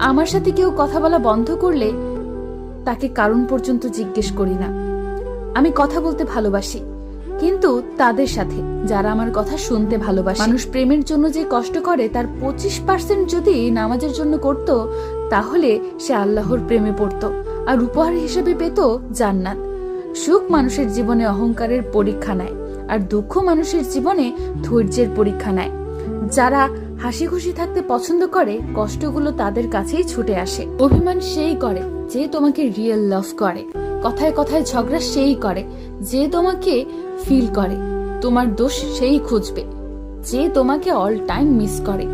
আমার সাথে কেউ কথা বলা বন্ধ করলে তাকে কারণ পর্যন্ত জিজ্ঞেস করি না। আমি কথা বলতে ভালোবাসি, কিন্তু তাদের সাথে, যারা আমার কথা শুনতে ভালোবাসে। মানুষ প্রেমের জন্য যে কষ্ট করে, তার পঁচিশ পার্সেন্ট যদি নামাজের জন্য করত, তাহলে সে আল্লাহর প্রেমে পড়ত, আর উপহার হিসেবে পেত জান্নাত। সুখ মানুষের জীবনে অহংকারের পরীক্ষা নেয়, আর দুঃখ মানুষের জীবনে ধৈর্যের পরীক্ষা নেয়। যারা হাসি খুশি থাকতে পছন্দ করে, কষ্টগুলো তাদের কাছেই ছুটে আসে। অভিমান সেই করে যে তোমাকে রিয়েল লাভ করে। কথায় কথায় ঝগড়া সেই করে যে তোমাকে ফিল করে। তোমার দোষ সেই খুঁজবে যে তোমাকে অল টাইম মিস করে।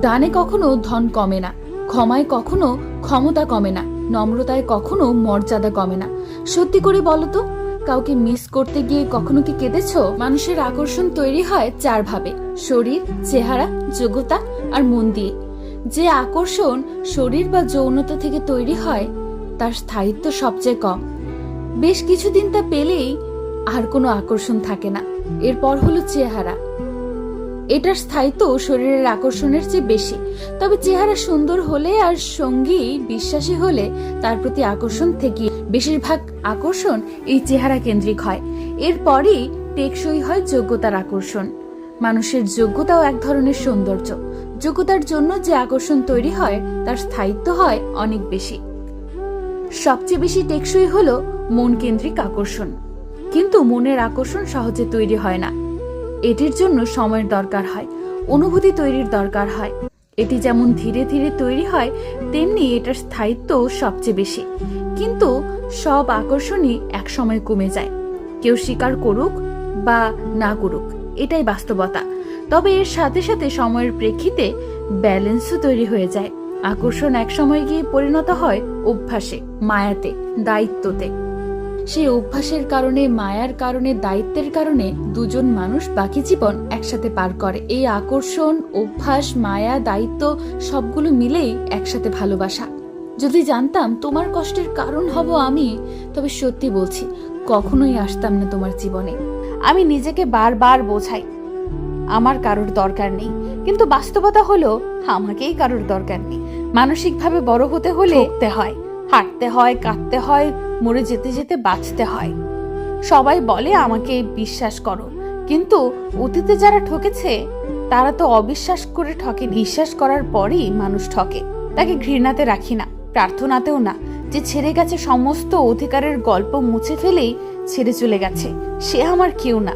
দানে কখনো ধন কমে না, ক্ষমায় কখনো ক্ষমতা কমে না, নম্রতায় কখনো মর্যাদা কমে না। সত্যি করে বলো তো কাউকে মিস করতে গিয়ে কখনো কি কেঁদেছ? মানুষের আকর্ষণ তৈরি হয় চার ভাবে, শরীর, চেহারা, যোগ্যতা আর মন দিয়ে। যে আকর্ষণ শরীর বা যৌনতা থেকে তৈরি হয়, তার স্থায়িত্ব সবচেয়ে কম। বেশ কিছুদিন তা পেলেই আর কোনো আকর্ষণ থাকে না। এরপর হলো চেহারা। এটার স্থায়িত্ব শরীরের আকর্ষণের চেয়ে বেশি। তবে চেহারা সুন্দর হলে আর সঙ্গী বিশ্বাসী হলে তার প্রতি আকর্ষণ থেকে বেশিরভাগ আকর্ষণ এই চেহারা কেন্দ্রিক হয়। এরপরই টেকসই হয় যোগ্যতার আকর্ষণ। মানুষের যোগ্যতাও এক ধরনের সৌন্দর্য। যোগ্যতার জন্য যে আকর্ষণ তৈরি হয়, তার স্থায়িত্ব হয় অনেক বেশি। সবচেয়ে বেশি টেকসই হলো মন কেন্দ্রিক আকর্ষণ। কিন্তু মনের আকর্ষণ সহজে তৈরি হয় না। এটির জন্য সময়ের দরকার হয়, অনুভূতি তৈরির দরকার হয়। এটি যেমন ধীরে ধীরে তৈরি হয়, তেমনি এটার স্থায়িত্ব সবচেয়ে বেশি। কিন্তু সব আকর্ষণই একসময় কমে যায়। কেউ স্বীকার করুক বা না করুক, এটাই বাস্তবতা। তবে এর সাথে সাথে সময়ের প্রেক্ষিতে ব্যালেন্সও তৈরি হয়ে যায়। আকর্ষণ এক সময় গিয়ে পরিণত হয় অভ্যাসে, মায়াতে, দায়িত্বতে। সেই অভ্যাসের কারণে মায়ার কারণে দায়িত্বের কারণে দুজন মানুষ বাকি জীবন একসাথে পার করে। এই আকর্ষণ অভ্যাস মায়া দায়িত্ব সবগুলো মিলেই একসাথে ভালোবাসা। যদি জানতাম তোমার কষ্টের কারণ হব আমি তবে সত্যি বলছি কখনোই আসতাম না তোমার জীবনে। আমি নিজেকে বারবার বোঝাই আমার কারোর দরকার নেই। কিন্তু বাস্তবতা হলো আমাকেই কারোর দরকার নেই। মানসিকভাবে বড় হতে হলে হয়। হাঁটতে হয় কাঁদতে হয় মরে যেতে যেতে বাঁচতে হয়। সবাই বলে, আমাকে বিশ্বাস করো। কিন্তু অতীতে যারা ঠকেছে, তারা তো অবিশ্বাস করে ঠকে। বিশ্বাস করার পরই মানুষ ঠকে। তাকে ঘৃণাতে রাখি না, প্রার্থনাতেও না। যে ছেড়ে গেছে সমস্ত অধিকারের গল্প মুছে ফেলেই ছেড়ে চলে গেছে, সে আমার কেউ না।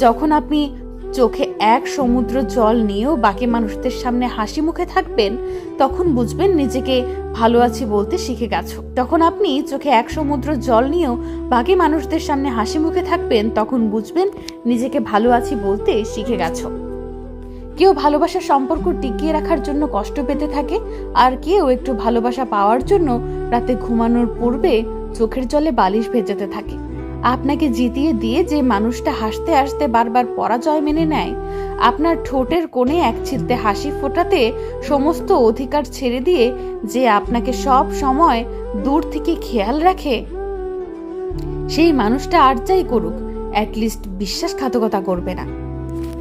যখন আপনি চোখে এক সমুদ্র জল নিয়েও বাকি মানুষদের সামনে হাসি মুখে থাকবেন, তখন বুঝবেন নিজেকে ভালো আছি বলতে শিখে গেছো। তখন আপনি চোখে এক সমুদ্র জল নিয়েও বাকি মানুষদের সামনে হাসি মুখে থাকবেন, তখন বুঝবেন নিজেকে ভালো আছি বলতে শিখে গেছো। কেউ ভালোবাসার সম্পর্ক টিকিয়ে রাখার জন্য কষ্ট পেতে থাকে, আর কেউ একটু ভালোবাসা পাওয়ার জন্য রাতে ঘুমানোর পূর্বে চোখের জলে বালিশ ভেজাতে থাকে। আপনাকে জিতিয়ে দিয়ে যে মানুষটা হাসতে হাসতে বারবার পরাজয় মেনে নেয়, আপনার ঠোঁটের কোণে এক চিলতে হাসি ফোটাতে সমস্ত অধিকার ছেড়ে দিয়ে যে আপনাকে সব সময় দূর থেকে খেয়াল রাখে, সেই মানুষটা আর যাই করুক অ্যাটলিস্ট বিশ্বাসঘাতকতা করবে না।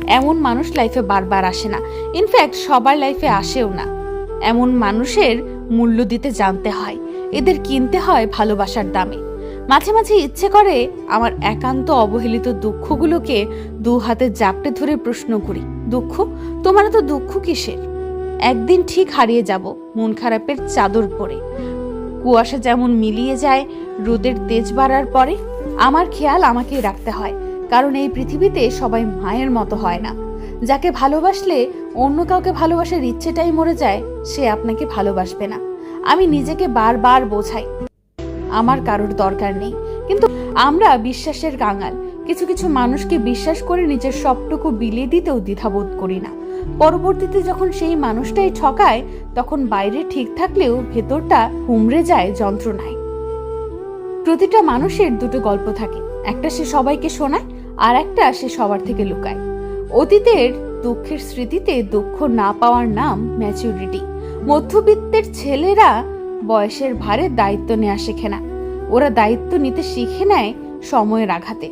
এমন মানুষ লাইফে বারবার আসে না। ইনফ্যাক্ট সবার লাইফে আসেও না। এমন মানুষের মূল্য দিতে জানতে হয়। এদের কিনতে হয় ভালোবাসার দামে। মাঝে মাঝে ইচ্ছে করে আমার একান্ত অবহেলিত দুঃখগুলোকে দু হাতে জাপটে ধরে প্রশ্ন করি, দুঃখ? তোমার তো দুঃখ কিসের? একদিন ঠিক হারিয়ে যাব মন খারাপের চাদর পরে। কুয়াশা যেমন মিলিয়ে যায় রোদের তেজ বাড়ার পরে, আমার খেয়াল আমাকেই রাখতে হয়, কারণ এই পৃথিবীতে সবাই মায়ের মতো হয় না। যাকে ভালোবাসলে অন্য কাউকে ভালোবাসার ইচ্ছেটাই মরে যায়, সে আপনাকে ভালোবাসবে না। আমি নিজেকে বারবার বোঝাই আমার কারোর দরকার নেই। কিন্তু আমরা বিশ্বাসের কাঙাল কিছু কিছু মানুষকে বিশ্বাস করে নিজের সবটুকু বিলিয়ে দিতেও দ্বিধাবোধ করি না। পরবর্তীতে যখন সেই মানুষটাই ঠকায়, তখন বাইরে ঠিক থাকলেও ভেতরটা হুমড়ে যায় যন্ত্রণায়। প্রতিটা মানুষের দুটো গল্প থাকে। একটা সে সবাইকে শোনায়, আর একটা সে সবার থেকে লুকায়। অতীতের দুঃখের স্মৃতিতে দুঃখ না পাওয়ার নাম ম্যাচুরিটি মধ্যবিত্তের ছেলেরা বয়সের ভারে দায়িত্ব নেওয়া শেখে না। ওরা দায়িত্ব নিতে শিখে নেয় সময়ের আঘাতে।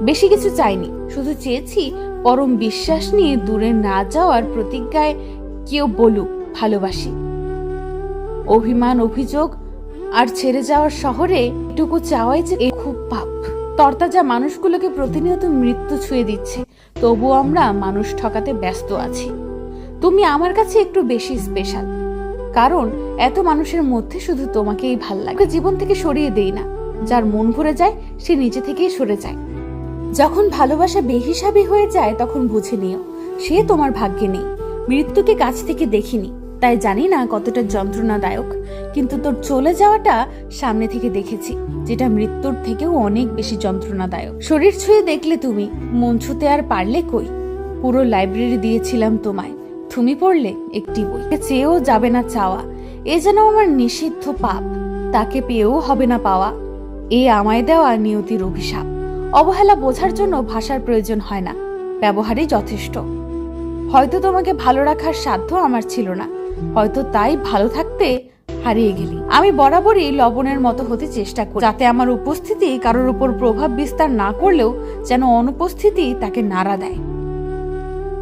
বেশি কিছু চাইনি শুধু চেয়েছি পরম বিশ্বাস নিয়ে দূরে না যাওয়ার প্রতিজ্ঞায় কেউ বলুক ভালোবাসি। অভিমান, অভিযোগ আর ছেড়ে যাওয়ার শহরে এটুকু চাওয়াই যে এ খুব পাপ। তরতাজা মানুষগুলোকে প্রতিনিয়ত মৃত্যু ছুঁয়ে দিচ্ছে তবু আমরা মানুষ ঠকাতে ব্যস্ত আছি। তুমি আমার কাছে একটু বেশি স্পেশাল কারণ এত মানুষের মধ্যে শুধু তোমাকেই ভালো লাগে। জীবন থেকে সরিয়ে দেই না। যার মন ভরে যায়, সে নিজে থেকেই সরে যায়। যখন ভালোবাসা বেহিসাবি হয়ে যায়, তখন বুঝে নিও, সে তোমার ভাগ্যে নেই। মৃত্যুকে কাছ থেকে দেখিনি, তাই জানি না কতটা যন্ত্রণাদায়ক। কিন্তু তোর চলে যাওয়াটা সামনে থেকে দেখেছি, যেটা মৃত্যুর থেকেও অনেক বেশি যন্ত্রণাদায়ক। শরীর ছুঁয়ে দেখলে তুমি, মন ছুতে আর পারলে কই? পুরো লাইব্রেরি দিয়েছিলাম তোমায়। তুমি পড়লে একটি বই। চেয়েও যাবে না চাওয়া। এ যেন আমার নিষিদ্ধ পাপ। তাকে পেয়েও হবে না পাওয়া। এ আমায় দেওয়া নিয়তির অভিশাপ। অবহেলা বোঝার জন্য ভাষার প্রয়োজন হয় না। ব্যবহারই যথেষ্ট। হয়তো তোমাকে ভালো রাখার সাধ্য আমার ছিল না। হয়তো তাই ভালো থাকতে হারিয়ে গেলি। আমি বরাবরই লবণের মতো হতে চেষ্টা করি, যাতে আমার উপস্থিতি কারোর উপর প্রভাব বিস্তার না করলেও যেন অনুপস্থিতি তাকে নাড়া দেয়।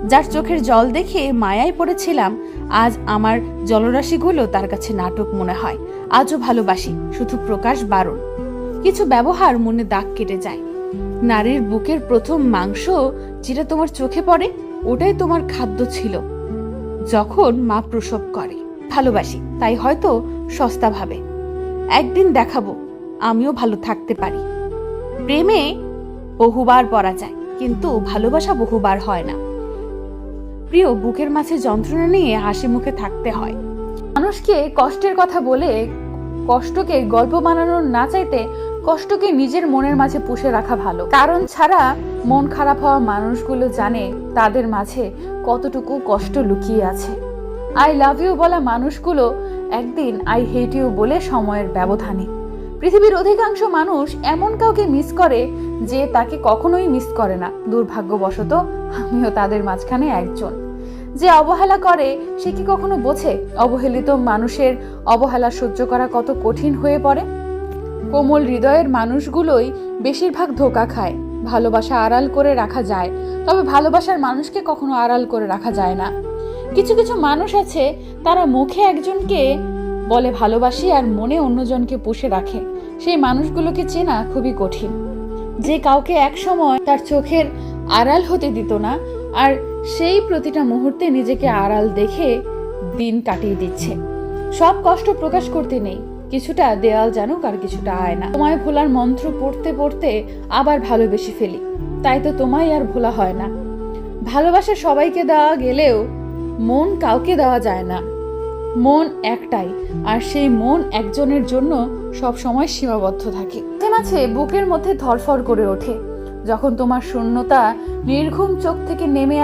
যার চোখের জল দেখে মায়ায় পড়েছিলাম, আজ আমার জলরাশিগুলো তার কাছে নাটক মনে হয়। আজও ভালোবাসি, শুধু প্রকাশ বারণ। কিছু ব্যবহার মনে দাগ কেটে যায়। নারীর বুকের প্রথম মাংস যেটা তোমার চোখে পড়ে, ওটাই তোমার খাদ্য ছিল। যখন মা প্রসব করে, ভালোবাসি, তাই হয়তো সস্তা ভাবে। একদিন দেখাবো, আমিও ভালো থাকতে পারি। প্রেমে বহুবার পরা যায় কিন্তু ভালোবাসা বহুবার হয় না। প্রিয়, বুকের মাঝে যন্ত্রণা নিয়ে হাসি মুখে থাকতে হয়। মানুষকে কষ্টের কথা বলে কষ্টকে গল্প বানানোর না চাইতে কষ্টকে নিজের মনের মাঝে পুষে রাখা ভালো। কারণ ছাড়া মন খারাপ হওয়া মানুষগুলো জানে তাদের মাঝে কতটুকু কষ্ট লুকিয়ে আছে। আই লাভ ইউ বলা মানুষগুলো একদিন আই হেট ইউ বলে সময়ের ব্যবধানে। পৃথিবীর অধিকাংশ মানুষ এমন কাউকে মিস করে যে তাকে কখনোই মিস করে না। দুর্ভাগ্যবশত আমিও তাদের মাঝখানে একজন। যে অবহেলা করে, সে কি কখনো বোঝে? অবহেলিত মানুষের অবহেলা সহ্য করা কত কঠিন হয়ে পড়ে? কোমল হৃদয়ের মানুষগুলোই বেশিরভাগ ধোকা খায়। ভালোবাসা আড়াল করে রাখা যায়, তবে ভালোবাসার মানুষকে কখনো আড়াল করে রাখা যায় না। কিছু কিছু মানুষ আছে, তারা মুখে একজনকে বলে ভালোবাসি আর মনে অন্যজনকে পুষে রাখে। সেই মানুষগুলোকে চেনা খুবই কঠিন। যে কাউকে এক সময় তার চোখের আড়াল হতে দিত না, আর সেই প্রতিটা মুহূর্তে নিজেকে আড়াল দেখে দিন কাটিয়ে দিচ্ছে। সব কষ্ট প্রকাশ করতে নেই, কিছুটা দেয়াল জানুক আর কিছুটা আয় না তোমায় ভোলার মন্ত্র পড়তে পড়তে আবার ভালোবেসে ফেলি, তাই তো তোমায় আর ভোলা হয় না। ভালোবাসা সবাইকে দেওয়া গেলেও মন কাউকে দেওয়া যায় না। মন একটাই, আর সেই মন একজনের জন্য সব সময় সীমাবদ্ধ থাকে। মাঝে বুকের মধ্যে ধরফর করে ওঠে। যখন তোমার শূন্যতা নির্ঘুম চোখ থেকে নেমে